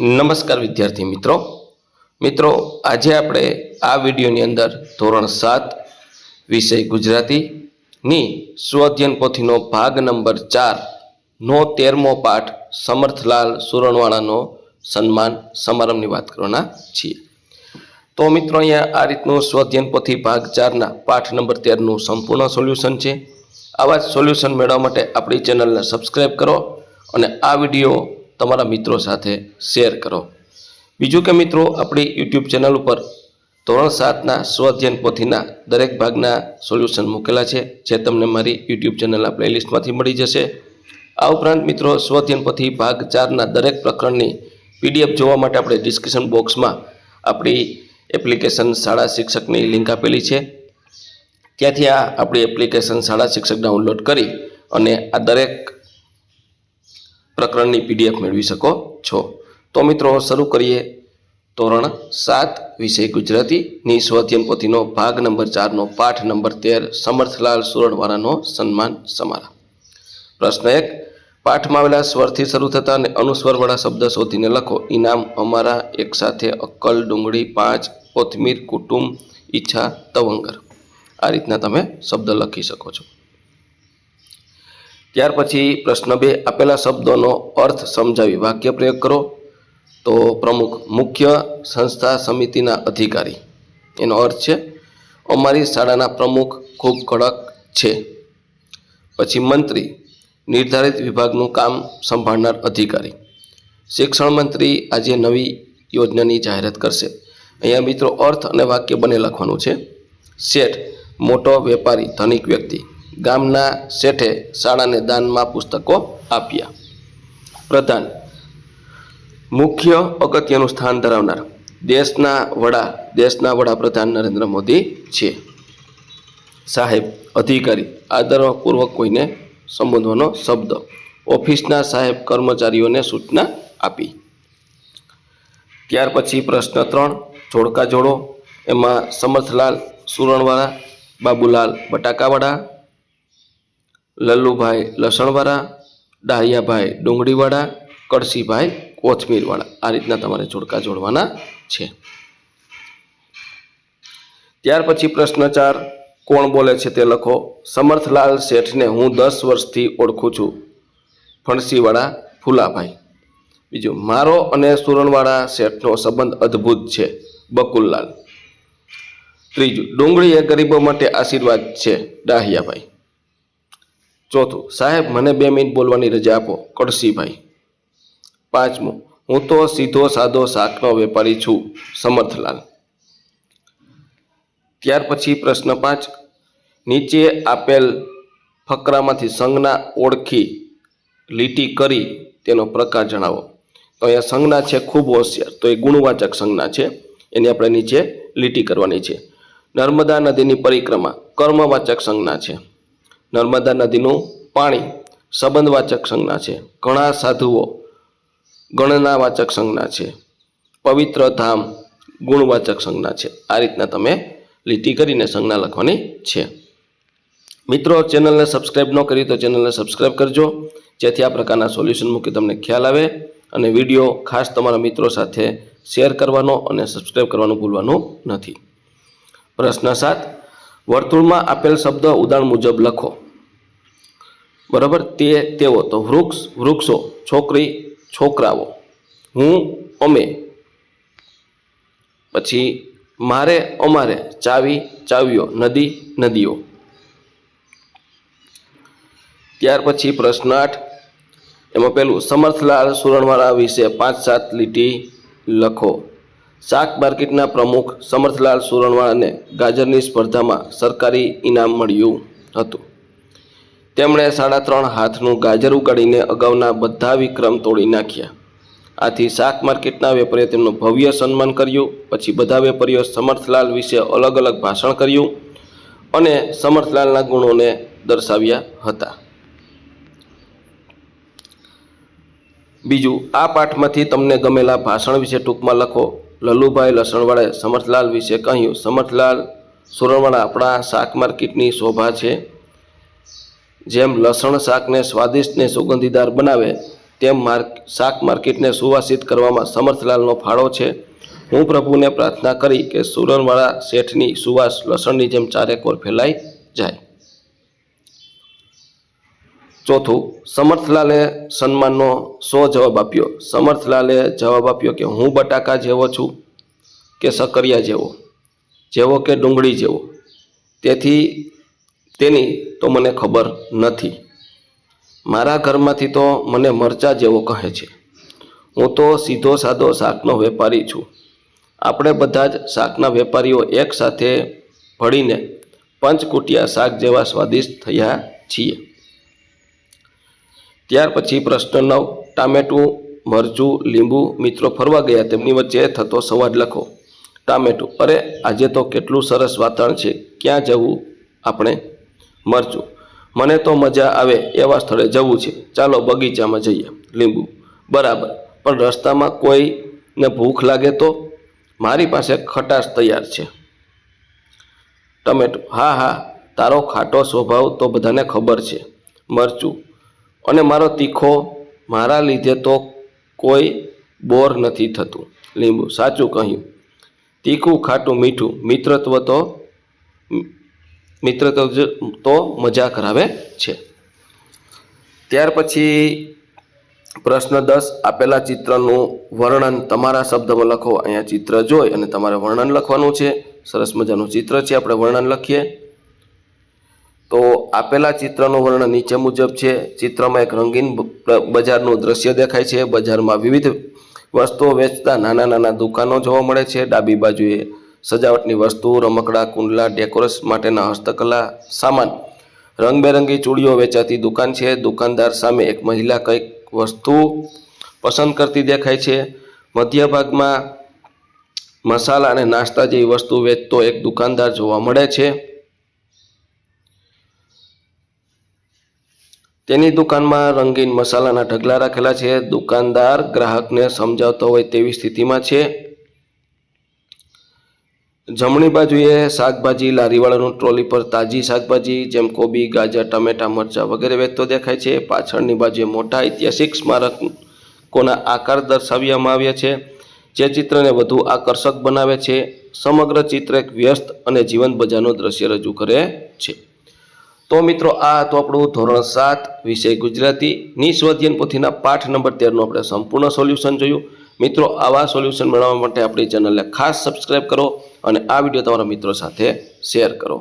નમસ્કાર વિદ્યાર્થી મિત્રો. મિત્રો, આજે આપણે આ વિડીયોની અંદર ધોરણ સાત વિષય ગુજરાતીની સ્વઅધ્યયન પોથીનો ભાગ નંબર ચાર નો તેરમો પાઠ સમર્થલાલ સુરણવાળાનો સન્માન સમારંભની વાત કરવાના છીએ. તો મિત્રો, અહીંયા આ રીતનું સ્વઅધ્યયન પોથી ભાગ ચારના પાઠ નંબર તેરનું સંપૂર્ણ સોલ્યુશન છે. આવા જ સોલ્યુશન મેળવવા માટે આપણી ચેનલને સબસ્ક્રાઈબ કરો અને આ વીડિયો તમારા મિત્રો સાથે શેર કરો. બીજું કે મિત્રો, આપણી યુટ્યુબ ચેનલ ઉપર ધોરણ સાતના સ્વઅધ્યયન પોથીના દરેક ભાગના સોલ્યુશન મૂકેલા છે, જે તમને મારી યુટ્યુબ ચેનલના પ્લેલિસ્ટમાંથી મળી જશે. આ ઉપરાંત મિત્રો સ્વઅધ્યયન પોથી ભાગ ચારના દરેક પ્રકરણની પીડીએફ જોવા માટે આપણે ડિસ્ક્રિપ્શન બોક્સમાં આપણી એપ્લિકેશન શાળા શિક્ષકની લિંક આપેલી છે. ત્યાંથી આ આપણી એપ્લિકેશન શાળા શિક્ષક ડાઉનલોડ કરી અને આ દરેક પ્રકરણની પીડીએફ મેળવી શકો છો. તો મિત્રો, શરૂ કરીએ ધોરણ સાત વિષય ગુજરાતીની સ્વધ્યમ પોથીનો ભાગ નંબર ચારનો પાઠ નંબર તેર, સમર્થલાલ સુરણવાળાનો સન્માન સમારા પ્રશ્ન એક, પાઠમાં આવેલા સ્વરથી શરૂ થતા અને અનુસ્વરવાળા શબ્દ શોધીને લખો. ઇનામ અમારા એક સાથે, અક્કલ, ડુંગળી, પાંચ, કોથમીર, કુટુંબ, ઈચ્છા, તવંગર. આ રીતના તમે શબ્દ લખી શકો છો. ત્યાર પછી પ્રશ્ન બે, આપેલા શબ્દોનો અર્થ સમજાવી વાક્ય પ્રયોગ કરો. તો પ્રમુખ, મુખ્ય સંસ્થા સમિતિના અધિકારી. એનો અર્થ છે, અમારી શાળાના પ્રમુખ ખૂબ કડક છે. પછી મંત્રી, નિર્ધારિત વિભાગનું કામ સંભાળનાર અધિકારી. શિક્ષણ મંત્રી આજે નવી યોજનાની જાહેરાત કરશે. અહીંયા મિત્રો અર્થ અને વાક્ય બંને લખવાનું છે. શેઠ, મોટો વેપારી, ધનિક વ્યક્તિ. ગામના શેઠે શાળાને દાનમાં પુસ્તકો આપ્યા. પ્રધાન, મુખ્ય અગત્યનું સ્થાન ધરાવનાર દેશના વડા, દેશના વડાપ્રધાન નરેન્દ્ર મોદી છે. સાહેબ, અધિકારી આદરપૂર્વક કોઈને સંબોધવાનો શબ્દ, ઓફિસના સાહેબ કર્મચારીઓને સૂચના આપી. ત્યાર પછી પ્રશ્ન ત્રણ, જોડકા જોડો, એમાં સમર્થલાલ, સુરણવાળા, બાબુલાલ, બટાકાવાળા લલ્લુભાઈ લસણવાળા, ડાહિયાભાઈ ડુંગળીવાળા, કળશીભાઈ કોથમીરવાળા. આ રીતના તમારે જોડકા જોડવાના છે. ત્યાર પછી પ્રશ્ન ચાર, કોણ બોલે છે તે લખો. સમર્થલાલ શેઠને હું દસ વર્ષથી ઓળખું છું. ફણસીવાળા ફુલાભાઈ. બીજું, મારો અને સુરણવાળા શેઠનો સંબંધ અદ્ભુત છે. બકુલલાલ. ત્રીજું, ડુંગળી એ ગરીબો માટે આશીર્વાદ છે. ડાહિયાભાઈ. ચોથું, સાહેબ, મને બે મિનિટ બોલવાની રજા આપો. કડસીભાઈ પાંચમું, હું તો સીધો સાદો શાકનો વેપારી છું, સમર્થલાલ. ત્યાર પછી પ્રશ્ન પાંચ, નીચે આપેલ ફકરામાંથી સંજ્ઞા ઓળખી, લીટી કરી તેનો પ્રકાર જણાવો. તો અહીંયા સંજ્ઞા છે ખૂબ હોશિયાર, તો એ ગુણવાચક સંજ્ઞા છે, એની આપણે નીચે લીટી કરવાની છે. નર્મદા નદીની પરિક્રમા, કર્મવાચક સંજ્ઞા છે. નર્મદા નદીનું પાણી સંબંધવાચક સંજ્ઞા છે. ઘણા સાધુઓ ગણનાવાચક સંજ્ઞા છે. પવિત્ર ધામ ગુણવાચક સંજ્ઞા છે. આ રીતના તમે લીટી કરીને સંજ્ઞા લખવાની છે. મિત્રો, ચેનલને સબસ્ક્રાઈબ ન કરી તો ચેનલને સબસ્ક્રાઈબ કરજો. જેથી આ પ્રકારના સોલ્યુશન મૂકી તમને ખ્યાલ આવે અને વીડિયો ખાસ તમારા મિત્રો સાથે શેર કરવાનો અને સબસ્ક્રાઈબ કરવાનું ભૂલવાનું નથી. પ્રશ્ન સાત વર્તુળમાં આપેલ શબ્દ ઉદાહરણ મુજબ લખો. બરાબર? તે, તેઓ, તો વૃક્ષ, વૃક્ષો, છોકરી, છોકરાઓ. હું, અમે. પછી મારે, અમારે, ચાવી, ચાવીઓ, નદી, નદીઓ. ત્યાર પછી પ્રશ્ન આઠ. એમાં પેલું, સમર્થલાલ સુરણવાળા વિશે પાંચ સાત લીટી લખો. શાક માર્કેટના પ્રમુખ સમર્થલાલ સુરણવાળાને ગાજરની સ્પર્ધામાં સરકારી ઇનામ મળ્યું હતું. તેમણે સાડા ત્રણ હાથનું ગાજર ઉગાડીને અગાઉના બધા વિક્રમ તોડી નાખ્યા. આથી શાક માર્કેટના વેપારીએ તેમનું ભવ્ય સન્માન કર્યું, પછી બધા વેપારીઓ સમર્થલાલ વિશે અલગ અલગ ભાષણ કર્યું અને સમર્થલાલના ગુણોને દર્શાવ્યા હતા. બીજું, આ પાઠમાંથી તમને ગમેલા ભાષણ વિશે ટૂંકમાં લખો. લલ્લુભાઈ લસણવાળાએ સમર્થલાલ વિશે કહ્યું. સમર્થલાલ સુરણવાળા આપણા શાક માર્કેટની શોભા છે. જેમ લસણ શાકને સ્વાદિષ્ટ ને સુગંધીદાર બનાવે, તેમ માર્ક શાક માર્કેટને સુવાસિત કરવામાં સમર્થલાલનો ફાળો છે. હું પ્રભુને પ્રાર્થના કરી કે સુરણવાળા શેઠની સુવાસ લસણની જેમ ચારેકોર ફેલાઈ જાય. ચોથું, સમર્થલાલે સન્માનનો સો જવાબ આપ્યો. સમર્થલાલે જવાબ આપ્યો કે હું બટાકા જેવો છું કે સકરિયા જેવો? જેવો કે ડુંગળી જેવો? તેથી તેની તો મને ખબર નથી. મારા ઘરમાંથી તો મને મરચા જેવો કહે છે. હું તો સીધો સાદો શાકનો વેપારી છું. આપણે બધા જ શાકના વેપારીઓ એક સાથે ભળીને પંચકુટિયા શાક જેવા સ્વાદિષ્ટ થયા છીએ. ત્યાર પછી પ્રશ્ન નવ, ટામેટું, મરચું, લીંબુ, મિત્રો ફરવા ગયા, તેમની વચ્ચે થતો સંવાદ લખો. ટામેટું, અરે, આજે તો કેટલું સરસ વાતાવરણ છે, ક્યાં જવું આપણે? મરચું, મને તો મજા આવે એવા સ્થળે જવું છે, ચાલો બગીચામાં જઈએ. લીંબુ, બરાબર, પણ રસ્તામાં કોઈને ભૂખ લાગે તો? મારી પાસે ખટાશ તૈયાર છે. ટમેટું, હા હા, તારો ખાટો સ્વભાવ તો બધાને ખબર છે. મરચું અને મારો તીખો મારા લીધે તો કોઈ બોર નથી થતું. લીંબુ, સાચું કહ્યું. તીખું ખાટું મીઠું, મિત્રત્વ તો મિત્રત્વ તો મજા કરાવે છે. ત્યાર પછી પ્રશ્ન દસ, આપેલા ચિત્રનું વર્ણન તમારા શબ્દમાં લખો. અહીંયા ચિત્ર જોઈ અને તમારે વર્ણન લખવાનું છે. સરસ મજાનું ચિત્ર છે. આપણે વર્ણન લખીએ. તો આપેલા ચિત્રનું વર્ણન નીચે મુજબ છે. ચિત્રમાં એક રંગીન બજારનું દ્રશ્ય દેખાય છે. બજારમાં વિવિધ વસ્તુઓ વેચતા નાના નાના દુકાનો જોવા મળે છે. ડાબી બાજુએ સજાવટની વસ્તુ, રમકડા, કુંડલા ડેકોરેશ માટેના હસ્તકલા, સામાન. રંગબેરંગી ચૂડીઓ વેચાતી દુકાન છે. દુકાનદાર સામે એક મહિલા કંઈક વસ્તુ પસંદ કરતી દેખાય છે. મધ્ય ભાગમાં મસાલા અને નાસ્તા જેવી વસ્તુ વેચતો એક દુકાનદાર જોવા મળે છે. તેની દુકાનમાં રંગીન મસાલાના ઢગલા રાખેલા છે. દુકાનદાર ગ્રાહકને સમજાવતો હોય તેવી સ્થિતિમાં છે. જમણી બાજુએ શાકભાજી લારીવાળાનું ટ્રોલી પર તાજી શાકભાજી, જેમ કોબી, ગાજર, ટમેટા, મરચાં વગેરે વેચતો દેખાય છે. પાછળની બાજુએ મોટા ઐતિહાસિક સ્મારકોના આકાર દર્શાવવામાં આવ્યા છે, જે ચિત્રને વધુ આકર્ષક બનાવે છે. સમગ્ર ચિત્ર એક વ્યસ્ત અને જીવંત બજારનું દ્રશ્ય રજૂ કરે છે. તો મિત્રો, આ હતું આપણું ધોરણ સાત, વિષય ગુજરાતી. નિસ્વધ્યન પોથીના પાઠ નંબર તેરનું આપણે સંપૂર્ણ સોલ્યુશન જોયું. મિત્રો, આવા સોલ્યુશન મેળવવા માટે આપણી ચેનલને ખાસ સબસ્ક્રાઈબ કરો અને આ વીડિયો તમારા મિત્રો સાથે શેર કરો.